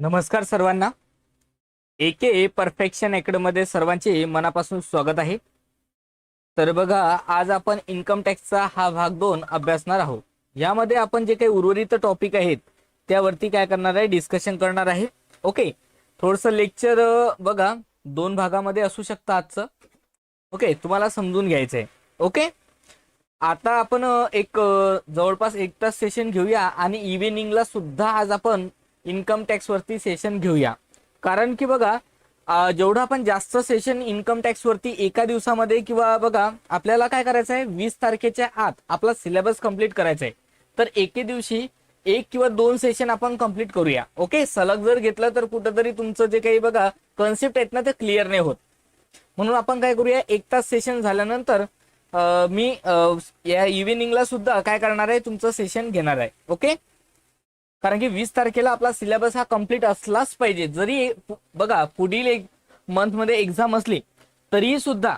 नमस्कार सर्वांना. एके परफेक्शनमध्ये सर्वांचे मनापासून स्वागत आहे. तर बघा आज आपण इन्कम टॅक्सचा हा भाग दोन अभ्यासणार आहोत. यामध्ये आपण जे काही उर्वरित टॉपिक आहेत त्यावरती काय करणार आहे डिस्कशन करणार आहे. ओके थोडंसं लेक्चर बघा दोन भागामध्ये असू शकतं आजचं. ओके तुम्हाला समजून घ्यायचं आहे ओके आता आपण एक जवळपास एक तास सेशन घेऊया आणि इव्हिनिंगला सुद्धा आज आपण इन्कम टॅक्स वरती सेशन घेऊया. कारण की बघा जेवढं आपण जास्त सेशन इन्कम टॅक्स वरती एका दिवसामध्ये किंवा बघा आपल्याला काय करायचं आहे वीस तारखेच्या आत आपला सिलेबस कंप्लीट करायचा आहे तर एके दिवशी एक किंवा दोन सेशन आपण कंप्लीट करूया. ओके सलग जर घेतलं तर कुठंतरी तुमचं जे काही बघा कन्सेप्ट आहेत ना ते क्लिअर नाही होत. म्हणून आपण काय करूया? एक तास सेशन झाल्यानंतर मी या इव्हिनिंगला सुद्धा काय करणार आहे? तुमचं सेशन घेणार आहे. ओके कारण की वीस तारखेला आपला सिलेबस हा कंप्लीट असलाच पाहिजे. जरी बघा पुढील एक मंथमध्ये एक्झाम असली तरी सुद्धा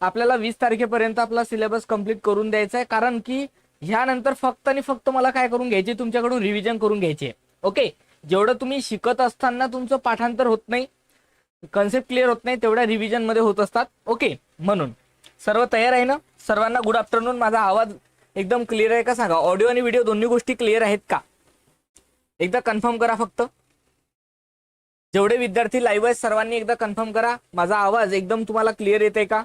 आपल्याला वीस तारखेपर्यंत आपला सिलेबस कंप्लीट करून द्यायचा आहे. कारण की ह्यानंतर फक्त आणि फक्त मला काय करून घ्यायचे? तुमच्याकडून रिव्हिजन करून घ्यायचे. ओके जेवढं तुम्ही शिकत असताना तुमचं पाठांतर होत नाही कन्सेप्ट क्लिअर होत नाही तेवढ्या रिव्हिजनमध्ये होत असतात. ओके म्हणून सर्व तयार आहे ना? सर्वांना गुड आफ्टरनून माझा आवाज एकदम क्लिअर आहे का? सांगा. ऑडिओ आणि व्हिडिओ दोन्ही गोष्टी क्लिअर आहेत का? एकदा कन्फर्म करा फक्त. जेवढे विद्यार्थी लाईव्ह आहेत सर्वांनी एकदा कन्फर्म करा. माझा आवाज एकदम तुम्हाला क्लिअर येते का?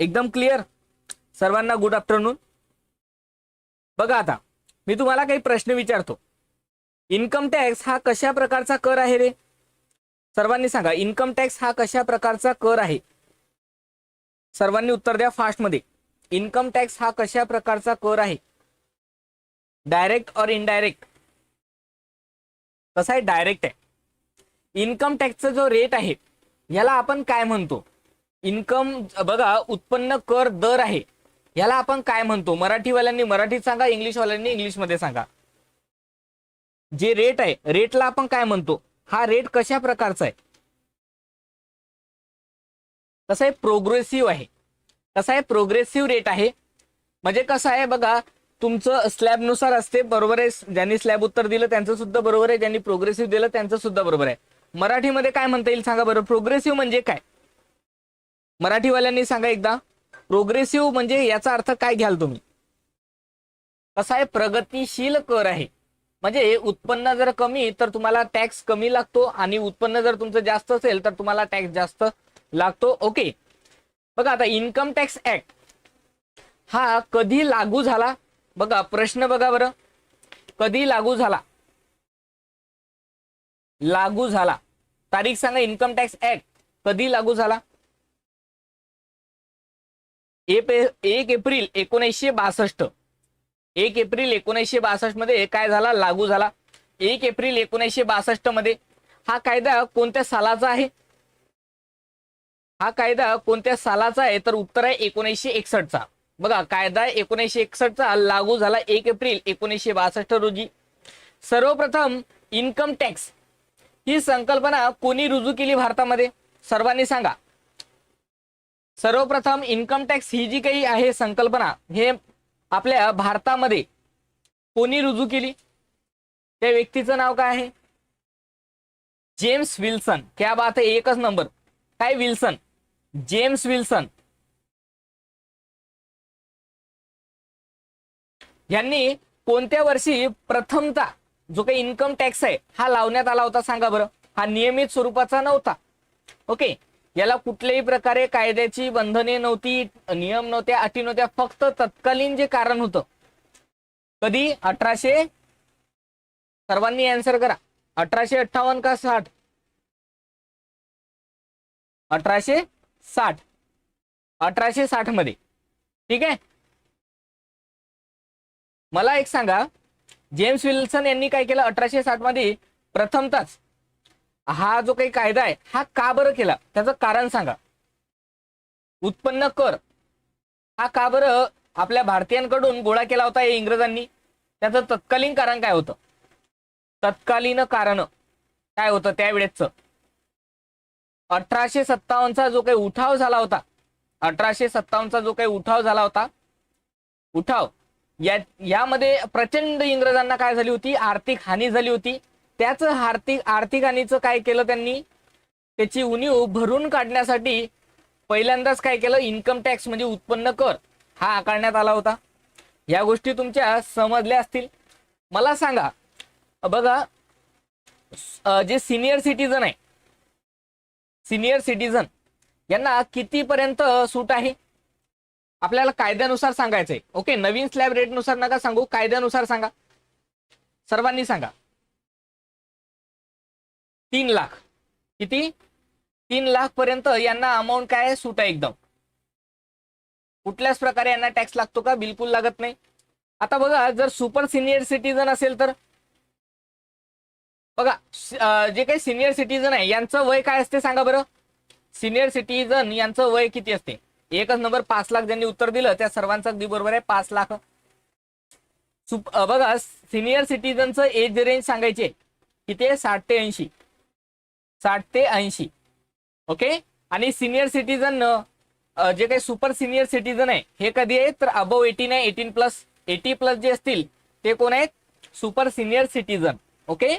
एकदम क्लिअर सर्वांना गुड आफ्टरनून बघा आता मी तुम्हाला काही प्रश्न विचारतो. इन्कम टॅक्स हा कशा प्रकारचा कर आहे रे? सर्वांनी सांगा इन्कम टॅक्स हा कशा प्रकारचा कर आहे? सर्वांनी उत्तर द्या फास्टमध्ये. इन्कम टॅक्स हा कशा प्रकारचा कर आहे? डायरेक्ट और इनडायरेक्ट कसा आहे? डायरेक्ट आहे. इन्कम टॅक्सचा जो रेट आहे याला आपण काय म्हणतो? इन्कम बघा उत्पन्न कर दर आहे. याला आपण काय म्हणतो? मराठीवाल्यांनी मराठीत सांगा इंग्लिशवाल्यांनी इंग्लिशमध्ये सांगा. जे रेट आहे रेटला आपण काय म्हणतो? हा रेट कशा प्रकारचा आहे? कसं आहे प्रोग्रेसिव्ह आहे. कसं आहे प्रोग्रेसिव्ह रेट आहे. म्हणजे कसं आहे बघा तुमचं स्लॅबनुसार असते बरोबर आहे. ज्यांनी स्लॅब उत्तर दिलं त्यांचं सुद्धा बरोबर आहे. ज्यांनी प्रोग्रेसिव्ह दिलं त्यांचं सुद्धा बरोबर आहे. मराठीमध्ये काय म्हणता येईल सांगा बरं. प्रोग्रेसिव्ह म्हणजे काय? मराठीवाल्यांनी सांगा एकदा. प्रोग्रेसिव्ह म्हणजे याचा अर्थ काय घ्याल तुम्ही? कसा आहे? प्रगतिशील कर आहे. म्हणजे उत्पन्न जर कमी तर तुम्हाला टॅक्स कमी लागतो आणि उत्पन्न जर तुमचं जास्त असेल तर तुम्हाला टॅक्स जास्त लागतो? ओके बघा आता इन्कम टॅक्स ऍक्ट हा कधी लागू झाला? बघा प्रश्न बघा बरं. कधी लागू झाला? लागू झाला. तारीख सांगा इन्कम टॅक्स ऍक्ट कधी लागू झाला? एक एप्रिल एकोणीसशे बासष्ट. एक एप्रिल एकोणीसशे बासष्टमध्ये काय झाला? लागू झाला. एक एप्रिल एकोणीसशे बासष्टमध्ये हा कायदा कोणत्या सालाचा आहे? हा कायदा कोणत्या सालाचा आहे? तर उत्तर आहे एकोणीसशे एकसष्टचा. बघा कायदा एकोणीसशे एकसष्टचा लागू झाला एक एप्रिल एकोणीसशे बासष्ट रोजी. सर्वप्रथम इन्कम टॅक्स ही संकल्पना कोणी रुजू केली भारतामध्ये? सर्वांनी सांगा. सर्वप्रथम इन्कम टॅक्स ही जी काही आहे संकल्पना हे आपल्या भारतामध्ये कोणी रुजू केली? त्या व्यक्तीचं नाव काय आहे? James Wilson. क्या बात आहे? एकच नंबर. काय विल्सन? James Wilson. यांनी कोणत्या वर्षी प्रथमता जो काही इन्कम टॅक्स आहे हा लावण्यात आला होता सांगा बरं. हा नियमित स्वरूपाचा नव्हता. ओके? याला कुठल्याही प्रकारे कायद्याची बंधने नव्हती नियम नव्हत्या अटी नव्हत्या फक्त तत्कालीन जे कारण होतं. कधी? अठराशे सर्वांनी अन्सर करा. अठराशे अठ्ठावन्न का साठ? अठराशे साठ. अठराशे साठमध्ये. ठीक आहे? मला एक सांगा जेम्स विल्सन यांनी काय केलं? अठराशे साठमध्ये प्रथमतच हा जो काही कायदा आहे हा का बरं केला? त्याचं कारण सांगा. उत्पन्न कर. हा का बरं आपल्या भारतीयांकडून गोळा केला होता इंग्रजांनी? त्याचं तत्कालीन कारण काय होतं? तत्कालीन कारण काय होतं त्यावेळेसचं? अठराशे सत्तावन्नचा जो काही उठाव झाला होता अठराशे सत्तावन्नचा जो काही उठाव झाला होता उठाव या यामध्ये प्रचंड इंग्रजांना काय झाली होती? आर्थिक हानी झाली होती. त्याच आर्थिक आर्थिक हानीचं काय केलं त्यांनी? त्याची उणीव भरून काढण्यासाठी पहिल्यांदाच काय केलं? इन्कम टॅक्स म्हणजे उत्पन्न कर हा आकारण्यात आला होता. या गोष्टी तुमच्या समजल्या असतील. मला सांगा बघा जे सिनियर सिटीजन आहे सिनियर सिटीजन यांना कितीपर्यंत सूट आहे? आपल्याला कायद्यानुसार सांगायचंय. ओके नवीन स्लॅब रेटनुसार नका सांगू कायद्यानुसार सांगा. सर्वांनी सांगा. तीन लाख. किती? तीन लाख पर्यंत यांना अमाऊंट काय सूट आहे एकदम. कुठल्याच प्रकारे यांना टॅक्स लागतो का? बिलकुल लागत नाही. आता बघा जर सुपर सिनियर सिटीजन असेल तर बघा जे काही सिनियर सिटीजन आहे यांचं वय काय असते सांगा बरं? सिनियर सिटीजन यांचं वय किती असते? एकच नंबर पाच लाख ज्यांनी उत्तर दिलं त्या सर्वांचं अगदी बरोबर आहे पाच लाख. बघा सिनियर सिटीजनचं एज रेंज सांगायचे किती आहे? साठ ते ऐंशी. साठ ते ऐंशी. ओके आणि सिनियर सिटीजन जे काही सुपर सिनियर सिटीजन आहे हे कधी आहे? तर अबव एटीन आहे एटीन प्लस एटी प्लस जे असतील ते कोण आहेत? सुपर सिनियर सिटीजन ओके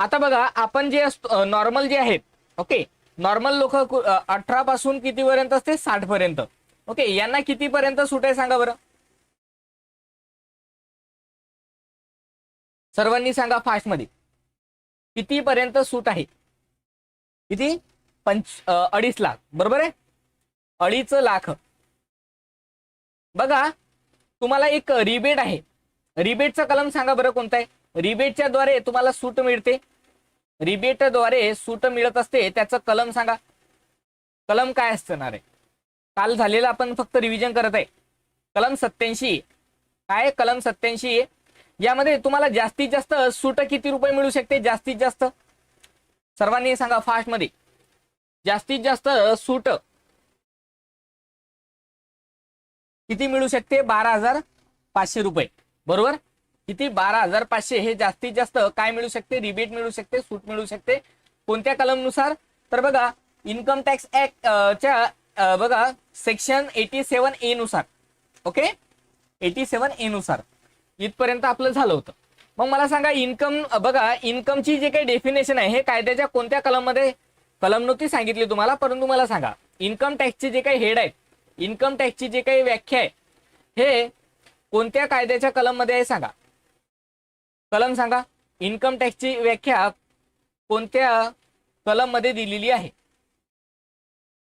आता बघा आपण जे असतो नॉर्मल जे आहेत ओके नॉर्मल लोक अठरा पासून किती पर्यंत असते? साठ पर्यंत. ओके यांना किती पर्यंत सूट आहे सांगा बरं? सर्वांनी सांगा फास्टमध्ये किती पर्यंत सूट आहे? किती? पंच अडीच लाख. बरोबर आहे? अडीच लाख. बघा तुम्हाला एक रिबेट आहे. रिबेटचा कलम सांगा बरं कोणता आहे? रिबेटच्या द्वारे तुम्हाला सूट मिळते. रिबेटद्वारे सूट मिळत असते त्याचं कलम सांगा. कलम काय असणार आहे काल झालेलं आपण फक्त रिव्हिजन करत आहे. कलम सत्याऐंशी काय कलम सत्याऐंशी यामध्ये तुम्हाला जास्तीत जास्त सूट किती रुपये मिळू शकते? जास्तीत जास्त. सर्वांनी सांगा फास्टमध्ये जास्तीत जास्त सूट किती मिळू शकते? बारा हजार पाचशे रुपये. बरोबर? किती? बारा हजार पाचशे. हे जास्तीत जास्त काय मिळू शकते? रिबेट मिळू शकते सूट मिळू शकते. कोणत्या कलमनुसार? तर बघा इन्कम टॅक्स ऍक्ट च्या बघा सेक्शन एटी सेवन ए नुसार. ओके? एटी सेवन ए नुसार. इथपर्यंत आपलं झालं होतं. मग मला सांगा इन्कम बघा इन्कमची जे काही डेफिनेशन आहे हे कायद्याच्या कोणत्या कलममध्ये? कलम नव्हती सांगितली तुम्हाला परंतु मला सांगा. इन्कम टॅक्सचे जे काही हेड आहेत इन्कम टॅक्सची जे काही व्याख्या आहे हे कोणत्या कायद्याच्या कलममध्ये आहे सांगा. कलम सांगा. इन्कम टॅक्सची व्याख्या कोणत्या कलममध्ये दिलेली आहे?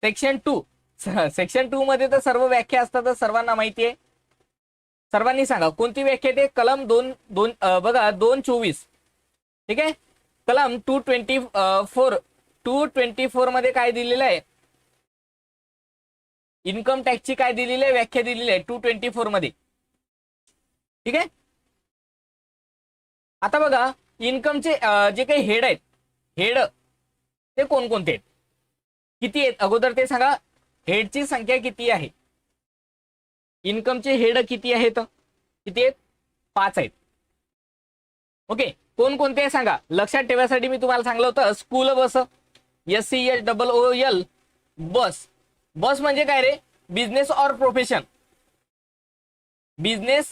सेक्शन टू सेक्शन टू मध्ये तर सर्व व्याख्या असतात सर्वांना माहिती आहे. सर्वांनी सांगा कोणती व्याख्या ते? कलम दोन दोन बघा दोन चोवीस. ठीक आहे? कलम two twenty four two twenty फोरमध्ये काय दिलेलं आहे? इन्कम टॅक्सची काय दिलेली आहे? व्याख्या दिलेली आहे टू ट्वेंटी फोरमध्ये. ठीक आहे? आता बघा इन्कमचे जे काही हेड आहेत हेड ते कोणकोणते आहेत? किती आहेत? अगोदर ते सांगा हेडची संख्या किती आहे? इन्कमचे हेड किती आहेत? किती आहेत? पाच आहेत. ओके कोणकोणते आहे सांगा? लक्षात ठेवायसाठी मी तुम्हाला सांगलं होतं school bus S C L double O L bus. Bus म्हणजे काय रे? Business or profession. Business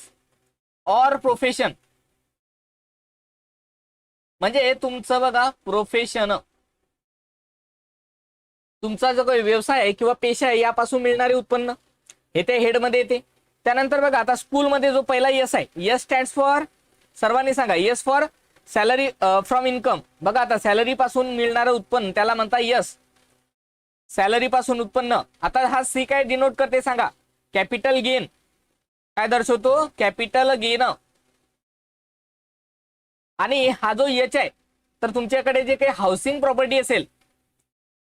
or profession. म्हणजे तुमचं बघा प्रोफेशन तुमचा जो काही व्यवसाय आहे किंवा पेशा आहे यापासून मिळणारे उत्पन्न. हे ते हेडमध्ये येते. त्यानंतर बघा आता स्कूलमध्ये जो पहिला यस आहे यस स्टँड फॉर सर्वांनी सांगा yes for salary from income बघा आता सॅलरी पासून मिळणारं उत्पन्न त्याला म्हणता यस सॅलरी पासून उत्पन्न. आता हा सी काय डिनोट करते सांगा. कॅपिटल गेन काय दर्शवतो? कॅपिटल गेन आणि हा जो एच आहे तर तुमच्याकडे जे काही हाऊसिंग प्रॉपर्टी असेल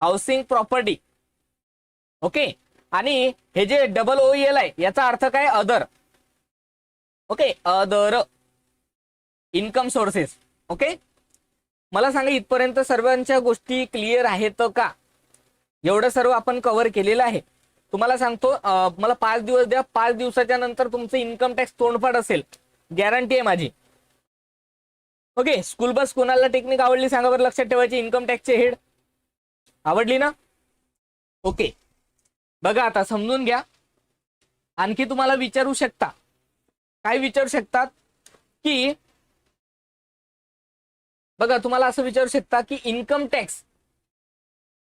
हाऊसिंग प्रॉपर्टी ओके आणि हे जे डबल ओ एल आहे याचा अर्थ काय? Other okay other income sources okay मला सांगा इथपर्यंत सर्वांच्या गोष्टी क्लिअर आहेत का? एवढं सर्व आपण कव्हर केलेलं आहे. तुम्हाला सांगतो मला पाच दिवस द्या पाच दिवसाच्या नंतर तुमचं इन्कम टॅक्स तोंडपाठ असेल. गॅरंटी आहे माझी. ओके स्कूल बस कोणाला टेक्निक आवडली सांगा बरं लक्षात ठेवायची इन्कम टॅक्सचे हेड आवडली ना? ओके बघा आता समजून घ्या. आणखी तुम्हाला विचारू शकता. काय विचारू शकतात? की बघा तुम्हाला असं विचारू शकता की इन्कम टॅक्स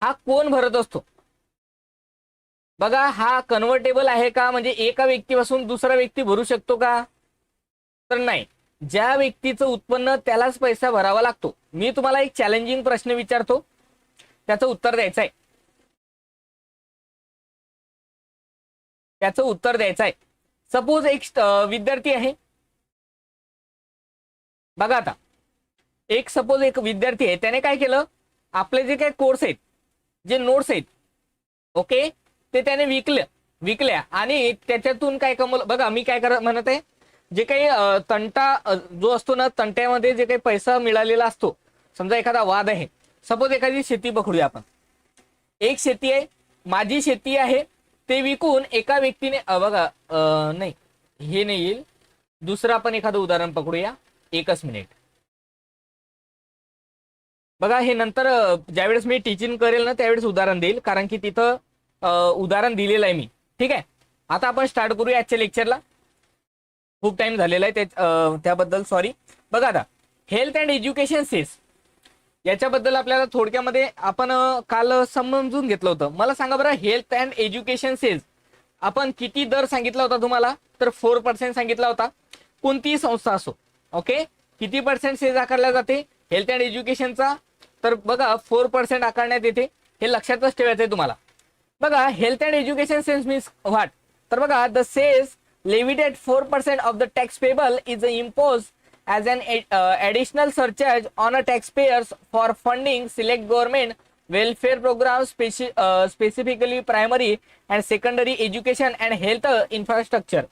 हा कोण भरत असतो? बघा हा कन्व्हर्टेबल आहे का? म्हणजे एका व्यक्तीपासून दुसरा व्यक्ती भरू शकतो का? तर नाही. ज्या व्यक्तीचं उत्पन्न त्यालाच पैसा भरावा लागतो. मी तुम्हाला एक चॅलेंजिंग प्रश्न विचारतो. त्याचं उत्तर द्यायचं आहे त्याचं उत्तर द्यायचं आहे सपोज एक विद्यार्थी आहे. बघा आता. एक सपोज एक विद्यार्थी आहे. त्याने काय केलं? आपले जे काही कोर्स आहेत जे नोट्स आहेत ओके ते त्याने विकलं विकल्या आणि त्याच्यातून काय कमवलं? बघा मी काय करत म्हणत आहे? जे काही तंटा जो असतो ना तंट्यामध्ये जे काही पैसा मिळालेला असतो समजा एखादा वाद आहे सपोज एखादी शेती पकडूया आपण. एक शेती आहे माझी शेती आहे ते विकून एका व्यक्तीने बघा नाही हे नाही येईल. दुसरं आपण एखादं उदाहरण पकडूया एकच मिनिट. बघा हे नंतर ज्यावेळेस मी टीचिंग करेल ना त्यावेळेस उदाहरण देईल कारण की तिथं उदाहरण दिलेलं आहे मी. ठीक आहे? आता आपण स्टार्ट करूया आजच्या लेक्चरला खूप टाइम झालेला आहे. त्या- त्याबद्दल सॉरी बघा आता हेल्थ अँड एज्युकेशन सेस याच्याबद्दल आपल्याला थोडक्यामध्ये आपण काल समजून घेतलं होतं. मला सांगा बरं हेल्थ अँड एज्युकेशन सेस आपण किती दर सांगितला होता तुम्हाला? तर फोर पर्सेंट सांगितला होता. कोणतीही संस्था असो ओके किती पर्सेंट सेज आकारल्या जाते? हेल्थ अँड एज्युकेशनचा तर बघा फोर पर्सेंट आकारण्यात येते. हे लक्षातच ठेवायचं आहे तुम्हाला. बघा हेल्थ अँड एज्युकेशन सेन्स मीन्स व्हॉट तर बघा the cess levied four of of the tax payable is impose an eh, uh, additional surcharge on a taxpayers payers for funding select government welfare programme uh, specifically primary and secondary education and health infrastructure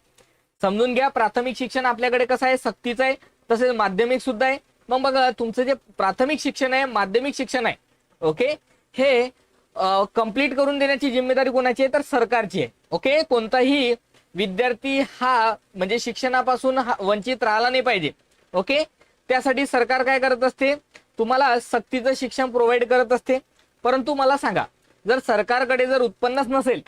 समजून घ्या प्राथमिक शिक्षण आपल्याकडे कसं आहे? सक्तीचं आहे तसेच माध्यमिक सुद्धा आहे. मग बघा तुमचं जे प्राथमिक शिक्षण आहे माध्यमिक शिक्षण आहे ओके? हे कंप्लीट करून देण्याची जिम्मेदारी कोणाची आहे? तर सरकारची आहे ओके? कोणताही विद्यार्थी हा म्हणजे शिक्षणापासून हा वंचित राहिला नाही पाहिजे. ओके? त्यासाठी सरकार काय करत असते? तुम्हाला सक्तीचं शिक्षण प्रोव्हाइड करत असते. परंतु मला सांगा जर सरकारकडे जर उत्पन्नच नसेल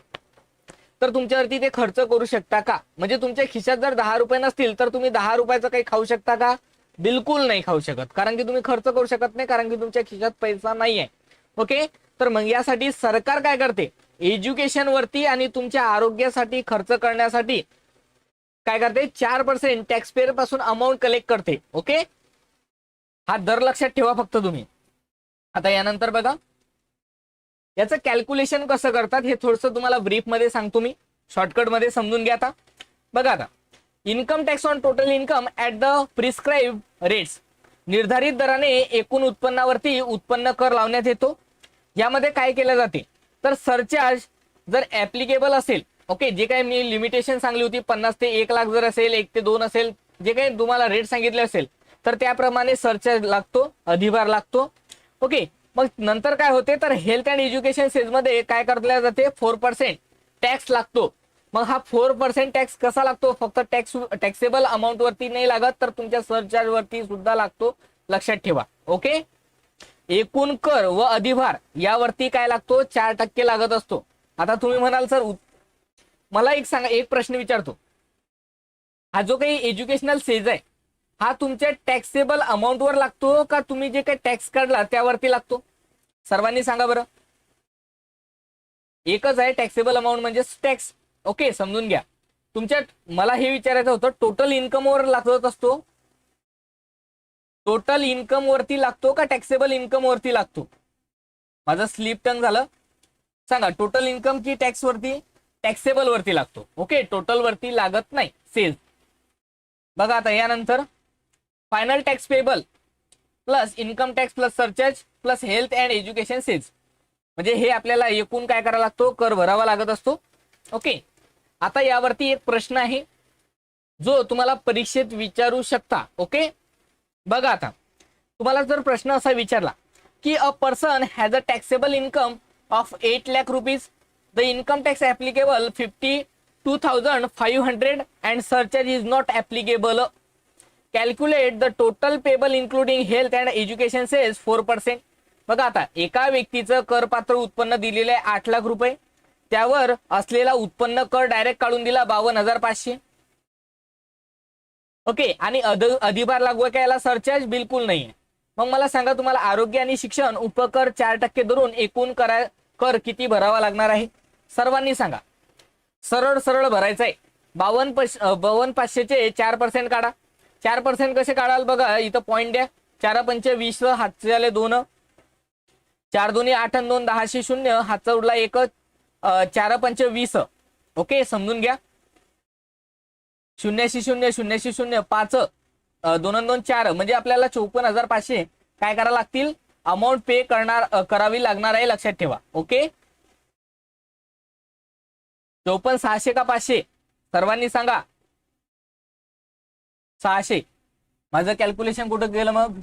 तर तुमच्यावरती ते खर्च करू शकता का? म्हणजे तुमच्या खिशात जर दहा रुपये नसतील तर तुम्ही दहा रुपयाचं काही खाऊ शकता का? बिलकुल नाही खाऊ शकत. कारण की तुम्ही खर्च करू शकत नाही कारण की तुमच्या खिशात पैसा नाही आहे ओके? तर मग यासाठी सरकार काय करते? एज्युकेशन वरती आणि तुमच्या आरोग्यासाठी खर्च करण्यासाठी काय करते? चार पर्सेंट टॅक्स पेअरपासून अमाऊंट कलेक्ट करते ओके हा दर लक्षात ठेवा फक्त तुम्ही. आता यानंतर बघा. याचं कॅल्क्युलेशन कसं करतात हे थोडंसं तुम्हाला ब्रीफमध्ये सांगतो मी. शॉर्टकटमध्ये समजून घ्या आता. बघा आता. Income tax on total income at the prescribe rates निर्धारित दराने एकूण उत्पन्नावरती उत्पन्न कर लावण्यात येतो. यामध्ये काय केलं जाते? तर सरचार्ज जर ऍप्लिकेबल असेल ओके जे काही मी लिमिटेशन सांगली होती पन्नास ते एक लाख जर असेल एक ते दोन असेल जे काही तुम्हाला रेट सांगितले असेल तर त्याप्रमाणे सरचार्ज लागतो अधिभार लागतो. ओके मग नंतर काय होते तर हेल्थ अँड एज्युकेशन सेजमध्ये काय करल्या जाते फोर पर्सेंट टॅक्स लागतो. मग हा फोर पर्सेंट टॅक्स कसा लागतो? फक्त टॅक्स टॅक्सेबल अमाऊंट वरती नाही लागत तर तुमच्या सरचार्ज वरती सुद्धा लागतो. लक्षात ठेवा. ओके एकूण कर व अधिभार यावरती काय लागतो? चार टक्के लागत असतो. आता तुम्ही म्हणाल सर मला एक सांगा एक प्रश्न विचारतो. हा जो काही एज्युकेशनल सेज आहे हा तुमच्या टॅक्सेबल अमाऊंट वर लागतो का तुम्ही जे काही टॅक्स काढला त्यावरती लागतो? सर्वांनी सांगा बरं. एकच आहे टॅक्सेबल अमाऊंट म्हणजे टॅक्स. ओके समजून घ्या. तुमच्या मला हे विचारायचं होतं टोटल इन्कमवर लागत असतो टोटल इन्कम वरती लागतो का टॅक्सेबल इन्कम वरती लागतो? माझं स्लिप टन झालं. सांगा टोटल इन्कम की टॅक्स वरती? टॅक्सेबल वरती लागतो. ओके टोटल वरती लागत नाही. सेल्स बघा आता यानंतर final tax payable plus income tax plus surcharge plus health and education cells म्हणजे हे आपल्याला एकूण काय करावा लागतो? कर भरावा लागत असतो. ओके आता यावरती एक प्रश्न आहे. जो तुम्हाला परीक्षेत विचारू शकता. ओके बघा आता तुम्हाला जर प्रश्न असा विचारला की a person has a taxable income of eight lakh rupees the income tax applicable fifty two thousand five hundred and surcharge is not applicable calculate the total payable including health and education cells four percent बघा आता एका व्यक्तीचं करपात्र उत्पन्न दिलेलं आहे आठ लाख रुपये. त्यावर असलेला उत्पन्न कर डायरेक्ट काढून दिला बावन्न हजार पाचशे. ओके आणि अध अधिभार लागू करायला याला सरचार्ज बिलकुल नाही. मग मला सांगा तुम्हाला आरोग्य आणि शिक्षण उपकर चार टक्के धरून एकूण करा कर किती भरावा लागणार आहे? सर्वांनी सांगा. सरळ सरळ भरायचं आहे बावन्न पश बावन्न पाचशेचे चार पर्सेंट काढा. चार पर्सेंट कसे काढाल बघा इथं पॉईंट द्या. चार पंच वीस हातचे झाले दोन. चार दोन्ही आठ आणि दोन दहाशे शून्य. हातचा उडला एक. चार पंच वीस. ओके समजून घ्या. शून्याशी शून्य शून्याशी शून्य पाच दोन दोन चार म्हणजे आपल्याला चौपन्न हजार पाचशे काय करायला लागतील? अमाऊंट पे करणार करावी लागणार आहे लक्षात ठेवा. ओके चौपन्न सहाशे का पाचशे? सर्वांनी सांगा. सहाशे. माझं कॅल्क्युलेशन कुठं गेलं मग?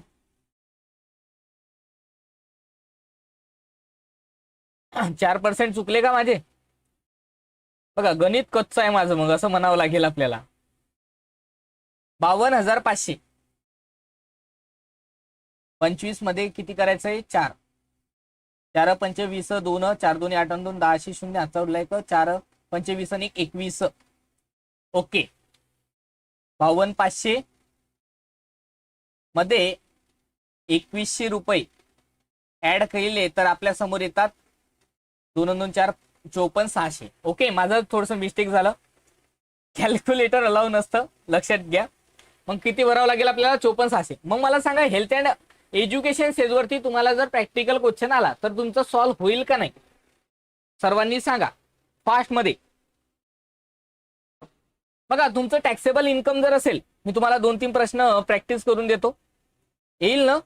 चार पर्सेंट चुकले का माझे? बघा गणित कच्च आहे माझं मग असं म्हणावं लागेल आपल्याला. बावन्न हजार पाचशे. पंचवीसमध्ये किती करायचं आहे चार चार पंचवीस दोन चार दोन आठ दोन दहाशे शून्य. हातचा उरला एक चार पंचवीस आणि एकवीस. ओके. बावन्न पाचशे. मध्ये एकवीसशे रुपये ऍड केले तर आपल्यासमोर येतात दोन दोन चार चोपन्न सहाशे. ओके माझं थोडंसं मिस्टेक झालं. कॅल्क्युलेटर अलाव नसतं. लक्षात घ्या. मग किती भरावं लागेल आपल्याला? चोपन्न सहाशे. मग मला सांगा हेल्थ अँड एज्युकेशन सेजवरती तुम्हाला जर प्रॅक्टिकल क्वेश्चन आला तर तुमचं सॉल्व्ह होईल का नाही? सर्वांनी सांगा. फास्टमध्ये. बघा तुमचं टॅक्सेबल इन्कम जर असेल मी तुम्हाला दोन तीन प्रश्न प्रॅक्टिस करून देतो. येईल ना?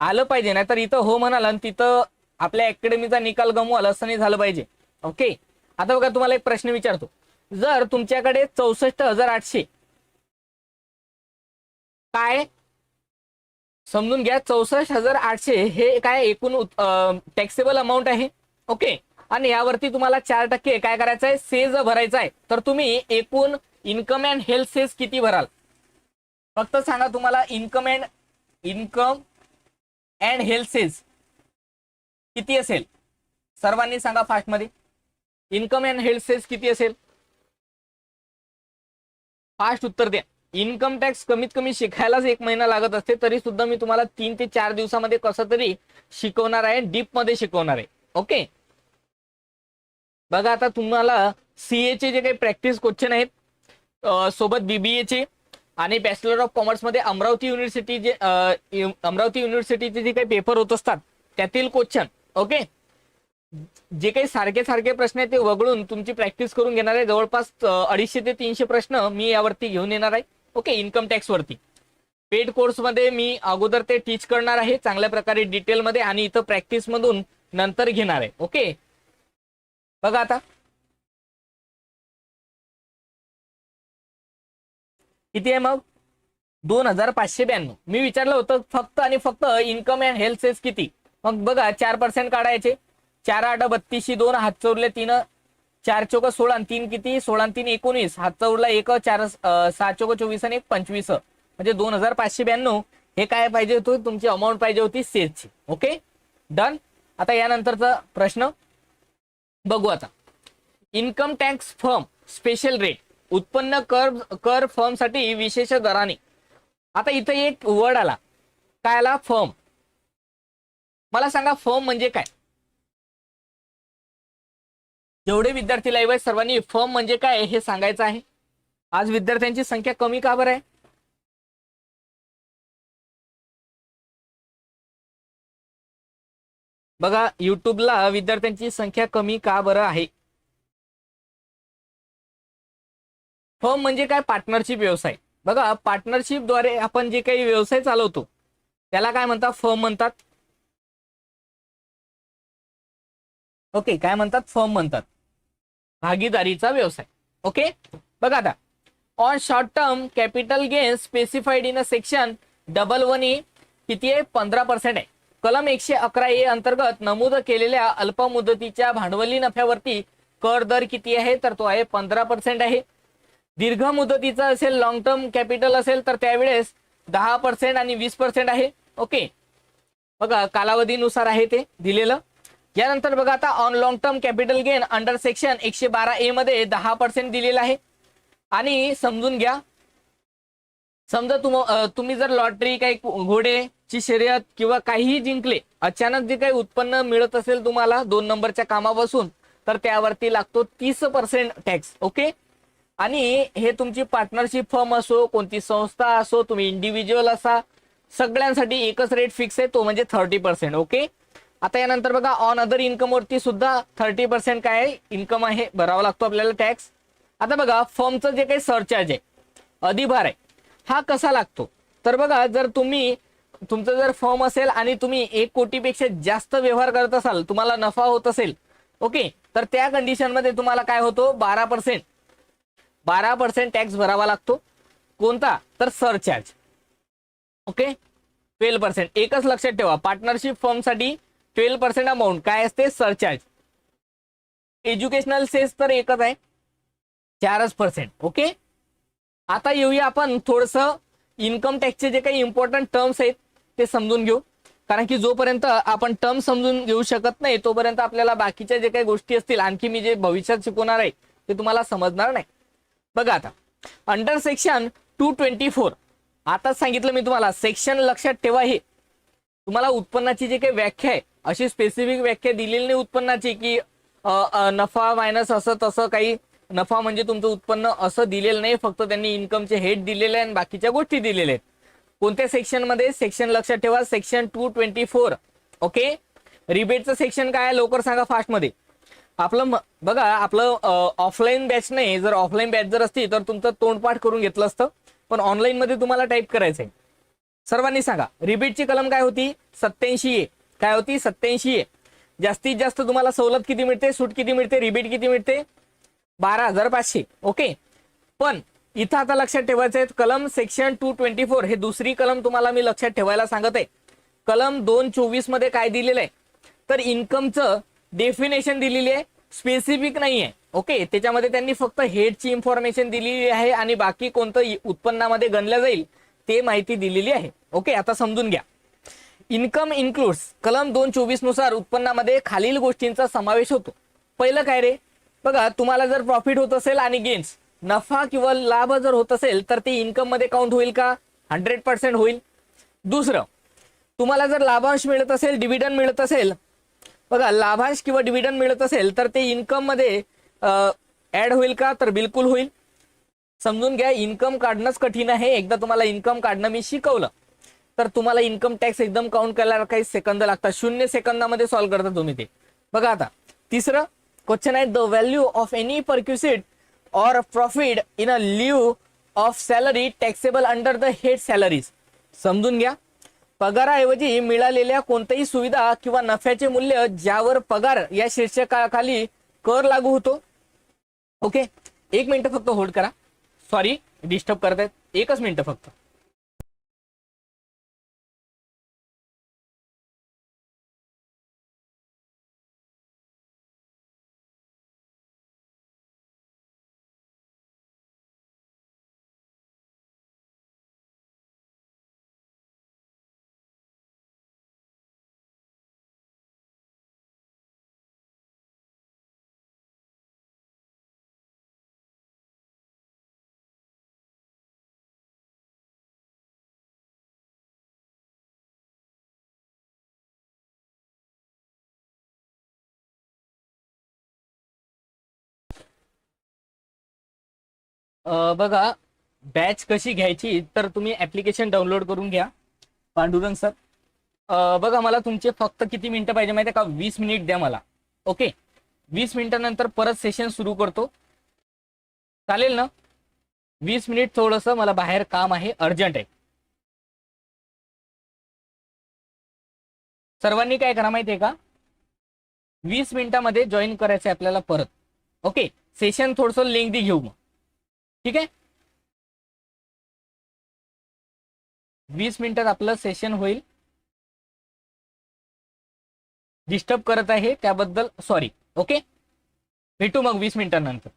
आलं पाहिजे नाहीतर इथं हो म्हणाल आणि तिथं आपल्या अकॅडमीचा निकाल गमवाल असं नाही झालं पाहिजे. ओके आता बघा तुम्हाला एक प्रश्न विचारतो. जर तुमच्याकडे चौसष्ट हजार आठशे काय? समजून घ्या चौसष्ट हजार आठशे हे काय एकूण टॅक्सेबल अमाऊंट आहे. ओके? आणि यावरती तुम्हाला चार टक्के काय करायचं आहे? सेज भरायचा आहे तर तुम्ही एकूण इन्कम अँड हेल्थ सेज किती भराल? फक्त सांगा तुम्हाला income and income and health cess किती असेल? सर्वांनी सांगा फास्टमध्ये. इन्कम अँड हेल्थ सेज किती असेल? फास्ट उत्तर द्या. इन्कम टॅक्स कमीत कमी शिकायलाच एक महिना लागत असते तरी सुद्धा मी तुम्हाला तीन ते चार दिवसामध्ये कसं तरी शिकवणार आहे डीपमध्ये शिकवणार आहे. ओके बघा आता तुम्हाला सीए चे जे काही प्रॅक्टिस क्वेश्चन आहेत सोबत बीबीए चे आणि बॅचलर ऑफ कॉमर्समध्ये अमरावती युनिव्हर्सिटी जे अमरावती युनिव्हर्सिटीचे जे काही पेपर होत असतात त्यातील क्वेश्चन ओके जे काही सारखे सारखे प्रश्न आहेत ते वगळून तुमची प्रॅक्टिस करून घेणार आहे. जवळपास अडीचशे ते तीनशे प्रश्न मी यावरती घेऊन येणार आहे. ओके इन्कम टॅक्स वरती. पेड कोर्समध्ये मी अगोदर ते टीच करणार आहे चांगल्या प्रकारे डिटेल मध्ये आणि इथं प्रॅक्टिस मधून नंतर घेणार आहे. ओके बघा आता. किती आहे मग? दोन हजार पाचशे ब्याण्णव. मी विचारलं होतं फक्त आणि फक्त इन्कम अँड हेल्थ सेस किती? मग बघा चार पर्सेंट काढायचे. चार आठ बत्तीसशे दोन हात चोरले तीन चार चौक सोळा तीन किती? सोळा तीन एकोणीस. हातचा उरला एक चार सहा चौक चोवीस आणि एक पंचवीस. म्हणजे दोन हजार पाचशे ब्याण्णव. हे काय पाहिजे होतं? तुमची अमाऊंट पाहिजे होती सेजची ओके डन आता यानंतरचा प्रश्न. बघू आता. Income tax firm special rate उत्पन्न कर कर फर्मसाठी विशेष दराने. आता इथं एक वर्ड आला. काय आला? फर्म मला सांगा फर्म म्हणजे काय? जेवढे विद्यार्थी लाईव्ह आहेत सर्वांनी फॉर्म म्हणजे काय हे सांगायचं आहे. आज विद्यार्थ्यांची संख्या कमी का बरं आहे? बघा युट्यूबला विद्यार्थ्यांची संख्या कमी का बरं आहे? फॉर्म म्हणजे काय? पार्टनरशिप व्यवसाय. बघा पार्टनरशिपद्वारे आपण जे काही व्यवसाय चालवतो त्याला काय म्हणतात? फर्म म्हणतात. ओके काय म्हणतात? फर्म म्हणतात. भागीदारीचा व्यवसाय. ओके बघा आता. On short term capital gain specified in a section double one E किती आहे? पंधरा पर्सेंट आहे. कलम एकशे अकरा ए अंतर्गत नमूद केलेल्या अल्प मुदतीच्या भांडवली नफ्यावरती कर दर किती आहे? तर तो आहे पंधरा पर्सेंट आहे. दीर्घ मुदतीचा असेल लॉंग टर्म कॅपिटल असेल तर त्यावेळेस दहा पर्सेंट आणि वीस पर्सेंट आहे. ओके बघा कालावधीनुसार आहे ते दिलेलं. यानंतर बघा आता on long term capital gain under section एकशे बारा ए मध्ये दहा पर्सेंट दिलेलं आहे. आणि समजून घ्या. समजा तुम तुम्ही जर लॉटरी काही घोडेची शर्यत किंवा काहीही जिंकले अचानक जे काही उत्पन्न मिळत असेल तुम्हाला दोन नंबरच्या कामापासून तर त्यावरती लागतो तीस पर्सेंट टॅक्स ओके आणि हे तुमची पार्टनरशिप फर्म असो कोणती संस्था असो तुम्ही इंडिव्हिज्युअल असा सगळ्यांसाठी एकच रेट फिक्स आहे तो म्हणजे थर्टी पर्सेंट ओके आता यानंतर बघा ऑन अदर इन्कम वरती सुद्धा थर्टी पर्सेंट काय आहे? इन्कम आहे. भरावा लागतो आपल्याला टॅक्स आता बघा फर्मचं जे काही सरचार्ज आहे अधिभार आहे हा कसा लागतो? तर बघा जर तुम्ही तुमचं जर फॉर्म असेल आणि तुम्ही एक कोटीपेक्षा जास्त व्यवहार करत असाल तुम्हाला नफा होत असेल ओके तर त्या कंडिशनमध्ये तुम्हाला काय होतो? बारा पर्सेंट बारा पर्सेंट टॅक्स भरावा लागतो. कोणता? तर सरचार्ज ओके ट्वेल्व पर्सेंट एकच लक्षात ठेवा पार्टनरशिप फॉर्मसाठी ट्वेल्व पर्सेंट अमाऊंट काय असते? सरचार्ज एज्युकेशनल सेस तर एकच आहे. चारच पर्सेंट ओके आता येऊया आपण थोडस इन्कम टॅक्सचे जे काही इम्पॉर्टंट टर्म्स आहेत ते समजून घेऊ. कारण की जोपर्यंत आपण टर्म समजून घेऊ शकत नाही तोपर्यंत आपल्याला बाकीच्या जे काही गोष्टी असतील आणखी मी जे भविष्यात शिकवणार आहे ते तुम्हाला समजणार नाही. बघा आता. Under section two twenty four आताच सांगितलं मी तुम्हाला सेक्शन लक्षात ठेवा हे. तुम्हाला उत्पन्नाची जी काही व्याख्या आहे अशी स्पेसिफिक व्याख्या दिलेली नाही उत्पन्नाची की नफा मायनस असं तसं काही नफा म्हणजे तुमचं उत्पन्न असं दिलेलं नाही फक्त त्यांनी इन्कमचे हेड दिलेले आहे आणि बाकीच्या गोष्टी दिलेल्या आहेत. कोणत्या सेक्शनमध्ये? सेक्शन लक्षात ठेवा section two twenty four okay रिबेटचं section काय आहे? लवकर सांगा फास्टमध्ये. आपलं बघा आपलं ऑफलाईन बॅच नाही. जर ऑफलाईन बॅच जर असती तर तुमचं तोंडपाठ करून घेतलं असतं. पण ऑनलाईन मध्ये तुम्हाला टाईप करायचंय. सर्वांनी सांगा. रिबेटची कलम काय होती? सत्याऐंशी ए काय होती? सत्याऐंशी जास्तीत जास्त तुम्हाला सवलत किती मिळते? सूट किती मिळते? रिबीट किती मिळते? बारा हजार पाचशे. ओके? पण इथं आता लक्षात ठेवायचं आहे कलम सेक्शन टू ट्वेंटी फोर हे दुसरी कलम तुम्हाला मी लक्षात ठेवायला सांगत आहे. कलम दोन चोवीसमध्ये काय दिलेलं आहे तर इन्कमचं डेफिनेशन दिलेली आहे स्पेसिफिक नाही आहे ओके? त्याच्यामध्ये त्यांनी फक्त हेडची इन्फॉर्मेशन दिलेली आहे आणि बाकी कोणतं उत्पन्नामध्ये गणलं जाईल ते माहिती दिलेली आहे. ओके? आता समजून घ्या. Income includes. कलम दोन चोवीसनुसार उत्पन्नामध्ये खालील गोष्टींचा समावेश होतो. पहिलं काय रे? बघा तुम्हाला जर प्रॉफिट होत असेल आणि गेन्स नफा किंवा लाभ जर होत असेल तर ते इन्कममध्ये काउंट होईल का? हंड्रेड पर्सेंट होईल. दुसरं तुम्हाला जर लाभांश मिळत असेल डिव्हिडंड मिळत असेल बघा लाभांश किंवा डिव्हिडंड मिळत असेल तर ते इन्कममध्ये ऍड होईल का? तर बिलकुल होईल. समजून घ्या इन्कम काढणंच कठीण आहे. एकदा तुम्हाला इन्कम काढणं मी शिकवलं. तर तुम्हाला इन्कम टॅक्स एकदम काउंट करायला काही सेकंद लागतात. शून्य सेकंदामध्ये सॉल्व्ह करता तुम्ही ते. बघा आता. तिसरं क्वेश्चन आहे the value of any perquisite or profit in a lieu of salary taxable under the head salaries समजून घ्या. पगाराऐवजी मिळालेल्या कोणत्याही सुविधा किंवा नफ्याचे मूल्य ज्यावर पगार या शीर्षकाखाली कर लागू होतो. ओके एक मिनिट फक्त होल्ड करा. सॉरी डिस्टर्ब करत आहेत एकच मिनिट फक्त. बघा बॅच कशी घ्यायची तर तुम्ही ऍप्लिकेशन डाउनलोड करून घ्या. पांडुरंग सर बघा मला तुमचे फक्त किती मिनिटं पाहिजे माहिती का? वीस मिनिट द्या मला. ओके? वीस मिनिटानंतर परत सेशन सुरू करतो. चालेल ना? वीस मिनिट थोडंसं मला बाहेर काम आहे अर्जंट आहे. सर्वांनी काय करा माहितीये का? वीस मिनिटामध्ये जॉईन करायचं आहे आपल्याला परत. ओके? सेशन थोडंसं लेंगदी घेऊ मग. ठीक आहे? वीस मिनिटात आपलं सेशन होईल. डिस्टर्ब करत आहे त्याबद्दल सॉरी ओके भेटू मग वीस मिनिटांनंतर.